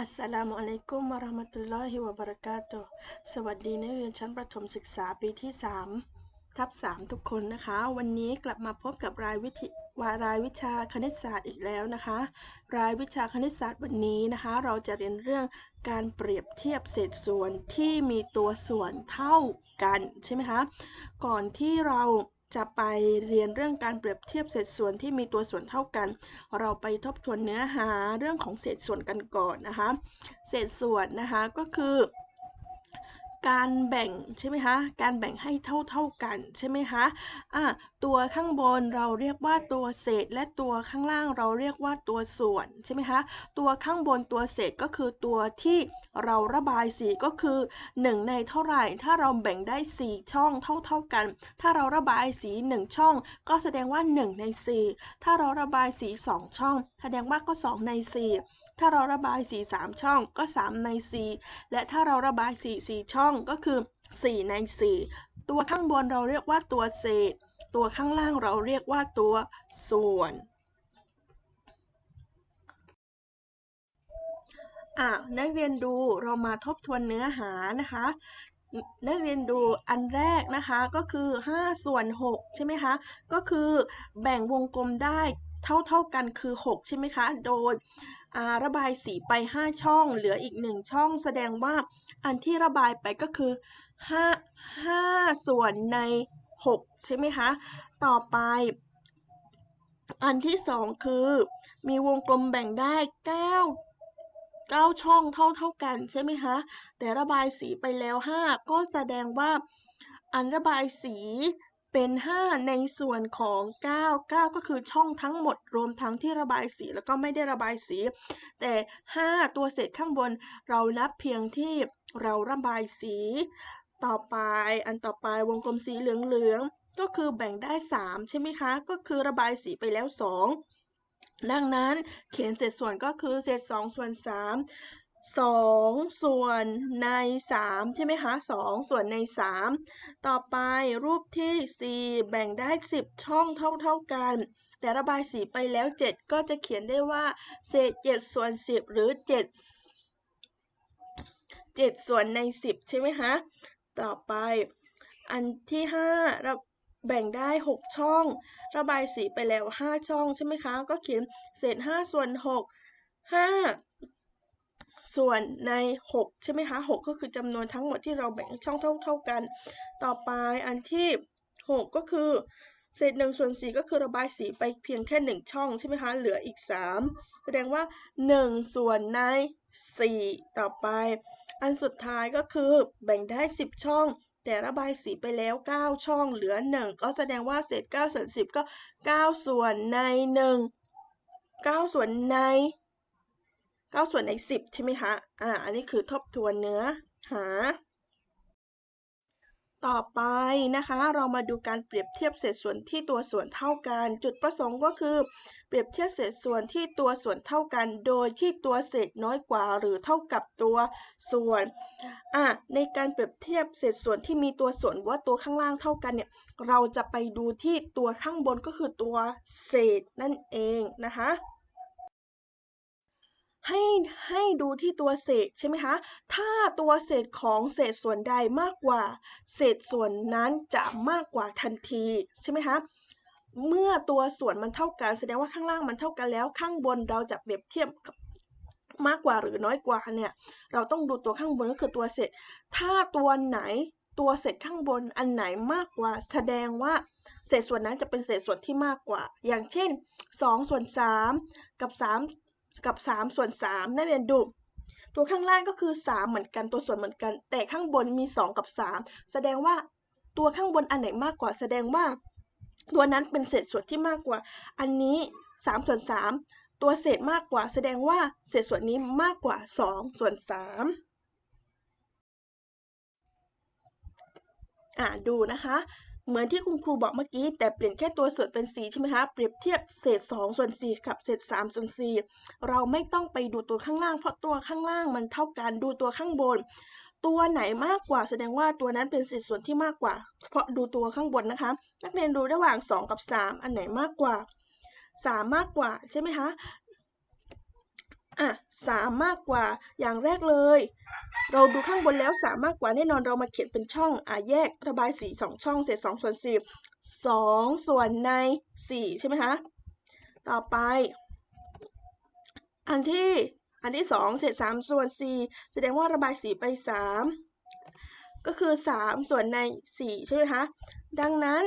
อัสสลามุอะลัยกุมวะเราะห์มะตุลลอฮิวะบะเราะกาตุสวัสดีนักเรียนชั้นประถมศึกษาปีที่ 3 ทับ 3 ทุกคนนะคะ วันนี้กลับมาพบกับรายวิธีวารายวิชาคณิตศาสตร์อีกแล้วนะคะ รายวิชาคณิตศาสตร์วันนี้นะคะ เราจะเรียนเรื่องการเปรียบเทียบเศษส่วนที่มีตัวส่วนเท่ากันใช่ไหมคะ ก่อนที่เรา จะไปเรียนเรื่องการเปรียบเทียบเศษส่วนที่มีตัวส่วนเท่ากัน เราไปทบทวนเนื้อหาเรื่องของเศษส่วนกันก่อนนะคะ เศษส่วนนะคะก็คือ การแบ่งใช่ไหมคะ การแบ่งให้เท่าเท่ากันใช่ไหมคะอะตัวข้างบนเราเรียกว่าตัวเศษ และตัวข้างล่างเราเรียกว่าตัวส่วนใช่ไหมคะ ตัวข้างบนตัวเศษก็คือตัวที่เราระบายสีก็คือ 1 ในเท่าไหร่ ถ้าเราแบ่งได้ 4 ช่องเท่าเท่ากัน ถ้าเราระบายสี 1 ช่อง ก็แสดงว่า 1 ใน 4 ถ้าเราระบายสี 2 ช่อง แสดงว่าก็ 2 ใน 4 ถ้าเราระบายสี 3 ช่องก็ 3 ใน 4 และถ้าเราระบายสี 4 ช่องก็คือ 4 ใน 4 ตัวข้างบนเราเรียกว่าตัวเศษ ตัวข้างล่างเราเรียกว่าตัวส่วนอะนักเรียนดูเรามาทบทวนเนื้อหานะคะ นักเรียนดูอันแรกนะคะก็คือ 5 ส่วน 6 ใช่ไหมคะ ก็คือแบ่งวงกลมได้เท่าเท่ากันคือ 6 ใช่ไหมคะ โดย ระบายสีไป 5 ช่อง เหลืออีก 1 ช่อง แสดงว่าอันที่ระบายไปก็คือ 5 5 ส่วนใน 6 ใช่ไหมคะ ต่อไป อันที่ 2 คือ มีวงกลมแบ่งได้ 9 9 ช่องเท่าเท่ากันใช่ไหมคะ แต่ระบายสีไปแล้ว 5 ก็แสดงว่าอันระบายสี เป็น 5 ในส่วนของ 9 9 ก็คือช่องทั้งหมดรวมทั้งที่ระบายสีแล้วก็ไม่ได้ระบายสี แต่ 5 ตัวเศษข้างบนเรานับเพียงที่เราระบายสี ต่อไปอันต่อไปวงกลมสีเหลืองๆก็คือแบ่งได้ 3 ใช่ไหมคะ ก็คือระบายสีไปแล้ว 2 ดังนั้นเขียนเศษส่วนก็คือเศษ2ส่วน3 2ส่วนใน3ใช่ไหมคะ2ส่วนใน3ต่อไปรูปที่4แบ่งได้10ช่องเท่าเท่ากัน แต่ระบายสีไปแล้ว7ก็จะเขียนได้ว่า เศษ7ส่วน10หรือ7 7ส่วนใน10ใช่ไหมคะต่อไป อันที่5เราแบ่งได้ 6 ช่อง ระบายสีไปแล้ว 5 ช่องใช่ไหมคะ ก็เขียนเศษ 5 ส่วน 6 5 ส่วนใน 6 ใช่ไหมคะ6ก็คือจำนวนทั้งหมดที่เราแบ่งช่องเท่าเท่ากัน ต่อไปอันที่ 6 ก็คือเศษ1ส่วน4ก็คือระบายสีไปเพียงแค่1ช่องใช่ไหมคะ เหลืออีก3แสดงว่า1ส่วนใน4ต่อไป อันสุดท้ายก็คือแบ่งได้10ช่อง แต่ระบายสีไปแล้ว9ช่องเหลือ1ก็แสดงว่าเศษ9ส่วน10ก็9ส่วนใน1 9ส่วนใน 9 ส่วนใน10 ใช่ไหมคะ อ่า อันนี้คือทบทวนเนื้อหา ต่อไปนะคะ เรามาดูการเปรียบเทียบเศษส่วนที่ตัวส่วนเท่ากัน จุดประสงค์ก็คือ เปรียบเทียบเศษส่วนที่ตัวส่วนเท่ากัน โดยที่ตัวเศษน้อยกว่าหรือเท่ากับตัวส่วน อะ ในการเปรียบเทียบเศษส่วนที่มีตัวส่วนว่าตัวข้างล่างเท่ากันเนี่ย เราจะไปดูที่ตัวข้างบนก็คือตัวเศษนั่นเองนะคะ ให้ให้ดูที่ตัวเศษใช่ไหมคะ ถ้าตัวเศษของเศษส่วนใดมากกว่า เศษส่วนนั้นจะมากกว่าทันทีใช่ไหมคะ เมื่อตัวส่วนมันเท่ากัน แสดงว่าข้างล่างมันเท่ากันแล้ว ข้างบนเราจะเปรียบเทียบมากกว่าหรือน้อยกว่าเนี่ย เราต้องดูตัวข้างบนก็คือตัวเศษ ถ้าตัวไหนตัวเศษข้างบนอันไหนมากกว่า แสดงว่าเศษส่วนนั้นจะเป็นเศษส่วนที่มากกว่า อย่างเช่น 2 ส่วน 3 กับ 3 กับ3ส่วน3นักเรียนดู ตัวข้างล่างก็คือ 3 เหมือนกันตัวส่วนเหมือนกัน แต่ข้างบนมี 2 กับ 3 แสดงว่าตัวข้างบนอันไหนมากกว่า แสดงว่า ตัวนั้นเป็นเศษส่วนที่มากกว่า อันนี้3ส่วน3ตัวเศษมากกว่า แสดงว่าเศษส่วนนี้มากกว่า2ส่วน3อ่าดูนะคะ เหมือนที่คุณครูบอกเมื่อกี้ แต่เปลี่ยนแค่ตัวส่วนเป็นสีใช่ไหมคะ เปรียบเทียบเศษ2ส่วน4กับเศษ3ส่วน4เราไม่ต้องไปดูตัวข้างล่าง เพราะตัวข้างล่างมันเท่ากัน ดูตัวข้างบน ตัวไหนมากกว่าแสดงว่าตัวนั้นเป็นเศษส่วนที่มากกว่า เพราะดูตัวข้างบนนะคะ นักเรียนดูระหว่าง 2 กับ 3 อันไหนมากกว่า 3 มากกว่าใช่ไหมคะ อะสามมากกว่าอย่างแรกเลย เราดูข้างบนแล้วสามมากกว่าแน่นอนเรามาเขียนเป็นช่องอะแยกระบายสีสองช่องเศษสองส่วนสิบสองส่วนในสี่ใช่ไหมคะต่อไป อันที่อันที่สองเศษสามส่วนสี่แสดงว่าระบายสีไปสามก็คือสามส่วนในสี่ใช่ไหมคะดังนั้น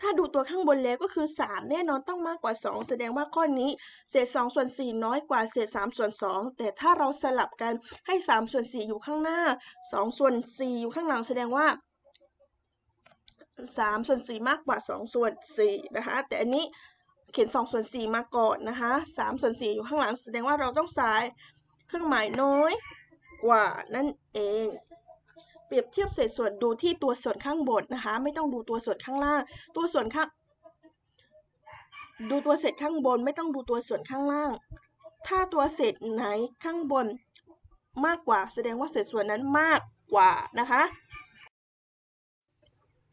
ถ้าดูตัวข้างบนแล้วก็คือ 3 แน่นอนต้องมากกว่า 2 แสดงว่าข้อนี้ เศษ 2 ส่วน 4 น้อยกว่าเศษ 3 ส่วน 2 แต่ถ้าเราสลับกันให้ 3 ส่วน 4 อยู่ข้างหน้า 2 ส่วน 4 อยู่ข้างหลังแสดงว่า3ส่วน4มากกว่า 2 ส่วน4นะคะ แต่อันนี้เขียน 2 ส่วน 4 มาก่อนนะคะ3ส่วน4อยู่ข้างหลังแสดงว่าเราต้องใส่เครื่องหมายน้อยกว่านั่นเอง เปรียบเทียบเศษส่วนดูที่ตัวส่วนข้างบนนะคะ ไม่ต้องดูตัวส่วนข้างล่าง ตัวส่วนข้างดูตัวเศษข้างบนไม่ต้องดูตัวส่วนข้างล่าง ถ้าตัวเศษไหนข้างบนมากกว่า แสดงว่าเศษส่วนนั้นมากกว่านะคะ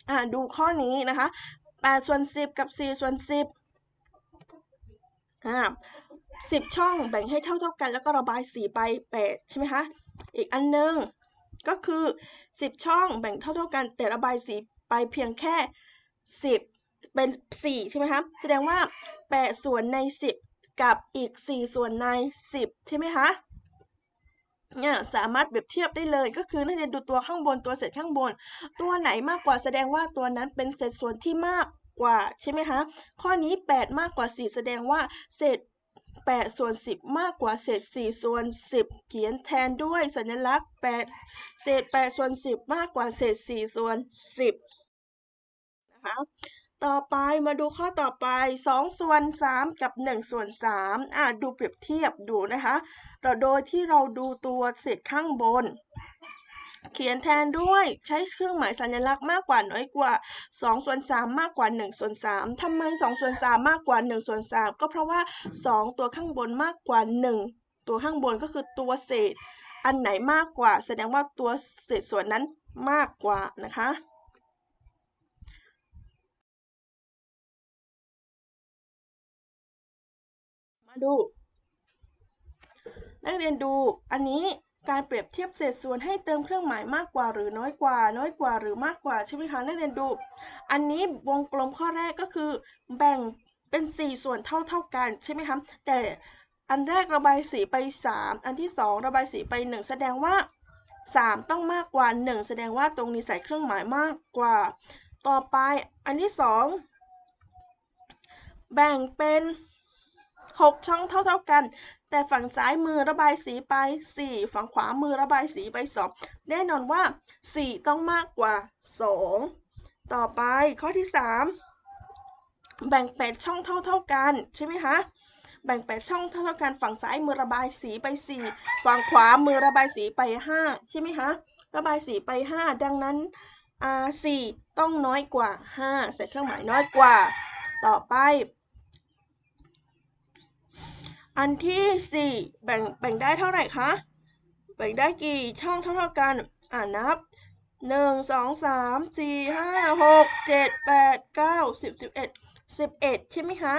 อ่าดูข้อนี้นะคะ8ส่วน10 กับ 4 ส่วน 10อ่า10 ช่องแบ่งให้เท่าเท่ากัน แล้วก็ระบายสีไป8ใช่ไหมคะ อีกอันนึง ก็คือ 10 ช่องแบ่งเท่าเท่ากัน แต่ระบายสีไปเพียงแค่ 10 เป็น 4 ใช่ไหมคะแสดงว่า 8 ส่วนใน 10 กับอีก 4 ส่วนใน 10 ใช่ไหมคะเนี่ยสามารถเปรียบเทียบได้เลยก็คือนักเรียนดูตัวข้างบนตัวเศษข้างบน ตัวไหนมากกว่าแสดงว่าตัวนั้นเป็นเศษส่วนที่มากกว่าใช่ไหมคะข้อนี้ 8 มากกว่า 4 แสดงว่าเศษ 8 ส่วน 10 มากกว่าเศษ 4 ส่วน 10 เขียนแทนด้วยสัญลักษณ์ 8 เศษ 8 ส่วน 10 มากกว่าเศษ 4 ส่วน 10 นะคะ ต่อไปมาดูข้อต่อไป 2 ส่วน 3 กับ 1 ส่วน 3 อะดูเปรียบเทียบดูนะคะ เราโดยที่เราดูตัวเศษข้างบน เขียนแทนด้วยใช้เครื่องหมายสัญลักษณ์มากกว่าน้อยกว่า2ส่วน3มากกว่า1ส่วน3ทำไม2ส่วน3มากกว่า1ส่วน3ก็เพราะว่า 2 ตัวข้างบนมากกว่า 1 ตัวข้างบนก็คือตัวเศษ อันไหนมากกว่า แสดงว่าตัวเศษส่วนนั้นมากกว่านะคะมาดู นักเรียนดู อันนี้ การเปรียบเทียบเศษส่วนให้เติมเครื่องหมายมากกว่าหรือน้อยกว่า น้อยกว่าหรือมากกว่าใช่ไหมคะนักเรียนดู อันนี้วงกลมข้อแรกก็คือ แบ่งเป็น 4 ส่วนเท่าเท่ากันใช่ไหมคะแต่อันแรกระบายสีไป 3 อันที่ 2 ระบายสีไป 1 แสดงว่า 3 ต้องมากกว่า 1 แสดงว่าตรงนี้ใส่เครื่องหมายมากกว่า ต่อไปอันที่ 2 แบ่งเป็น 6 ช่องเท่าเท่ากัน แต่ฝั่งซ้ายมือระบายสีไป 4 ฝั่งขวามือระบายสีไป 2 แน่นอนว่า 4 ต้องมากกว่า 2 ต่อไปข้อที่ 3 แบ่ง 8 ช่องเท่าเท่ากันใช่ไหมคะแบ่ง 8 ช่องเท่าเท่ากันฝั่งซ้ายมือระบายสีไป 4 ฝั่งขวามือระบายสีไป 5 ใช่ไหมคะระบายสีไป 5 ดังนั้นอ่า4ต้องน้อยกว่า 5 ใส่เครื่องหมายน้อยกว่า ต่อไป อันที่4แบ่งแบ่งได้เท่าไหร่คะ แบ่งได้กี่ช่องเท่าเท่ากัน อ่านับ1 2 3 4 5 6 7 8 9 10 11 11ใช่ไหมคะ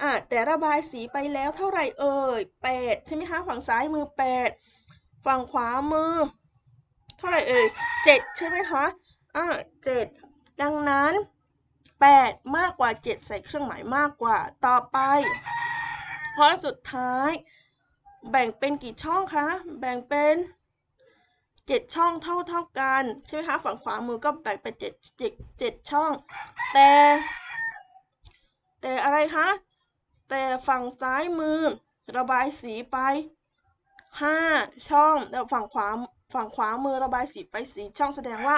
อ่าแต่ระบายสีไปแล้วเท่าไหร่เอ่ย8ใช่ไหมคะ ฝั่งซ้ายมือ8ฝั่งขวามือ เท่าไหร่เอ่ย7ใช่ไหมคะอ่า7ดังนั้น8มากกว่า7ใส่เครื่องหมายมากกว่าต่อไป ข้อสุดท้าย แบ่งเป็นกี่ช่องคะ แบ่งเป็น7ช่องเท่าเท่ากันใช่ไหมคะฝั่งขวามือก็แบ่งเป็น7 7 7ช่อง แต่ แต่อะไรคะแต่ฝั่งซ้ายมือ ระบายสีไป5ช่องแล้วฝั่งขวาฝั่งขวามือระบายสีไปสีช่องแสดงว่า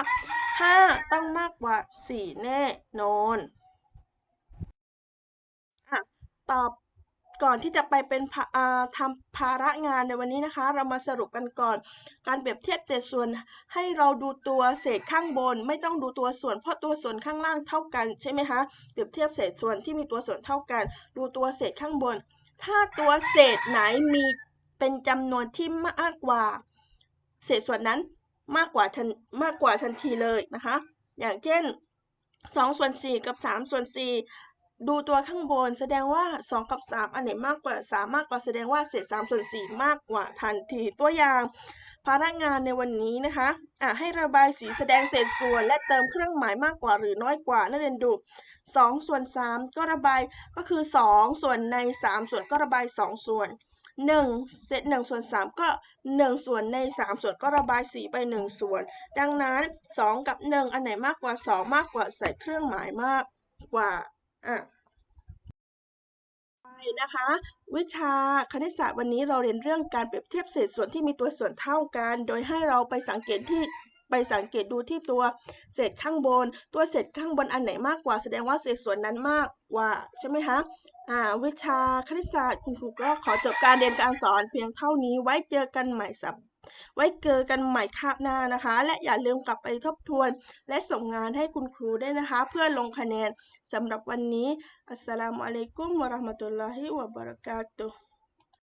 5ต้องมากกว่า4แน่นอนอะตอบ ก่อนที่จะไปเป็นทำภาระงานในวันนี้นะคะ เรามาสรุปกันก่อน การเปรียบเทียบเศษส่วนให้เราดูตัวเศษข้างบน ไม่ต้องดูตัวส่วน เพราะตัวส่วนข้างล่างเท่ากันใช่ไหมคะเปรียบเทียบเศษส่วนที่มีตัวส่วนเท่ากัน ดูตัวเศษข้างบน ถ้าตัวเศษไหนมีเป็นจำนวนที่มากกว่า เศษส่วนนั้นมากกว่าทันมากกว่าทันทีเลยนะคะ อย่างเช่น2ส่วน4กับ3ส่วน4 ดูตัวข้างบนแสดงว่า 2 กับ 3 อันไหนมากกว่า 3 มากกว่าแสดงว่าเศษ3ส่วน4มากกว่าทันทีตัวอย่างพนักงานในวันนี้นะคะอะให้ระบายสีแสดงเศษส่วน และเติมเครื่องหมายมากกว่าหรือน้อยกว่านักเรียนดู2ส่วน3ก็ระบายก็คือ 2 ส่วนใน 3 ส่วนก็ระบาย 2 ส่วน1เศษ1ส่วน3ก็ 1 ส่วนใน 3 ส่วนก็ระบาย4ไป 1 ส่วน ดังนั้น 2 กับ 1 อันไหนมากกว่า 2 มากกว่าใส่เครื่องหมายมากกว่า อะไปนะคะ วิชาคณิตศาสตร์วันนี้เราเรียนเรื่องการเปรียบเทียบเศษส่วนที่มีตัวส่วนเท่ากัน โดยให้เราไปสังเกตที่ไปสังเกตดูที่ตัวเศษข้างบน ตัวเศษข้างบนอันไหนมากกว่า แสดงว่าเศษส่วนนั้นมากกว่าใช่ไหมคะอ่าวิชาคณิตศาสตร์คุณครูก็ขอจบการเรียนการสอนเพียงเท่านี้ไว้เจอกันใหม่สัป ไว้เจอกันใหม่คาบหน้านะคะ และอย่าลืมกลับไปทบทวน และส่งงานให้คุณครูได้นะคะ เพื่อลงคะแนนสำหรับวันนี้ อัสสลามุอะลัยกุมวะราะห์มะตุลลอฮิวะบะเราะกาตุฮ์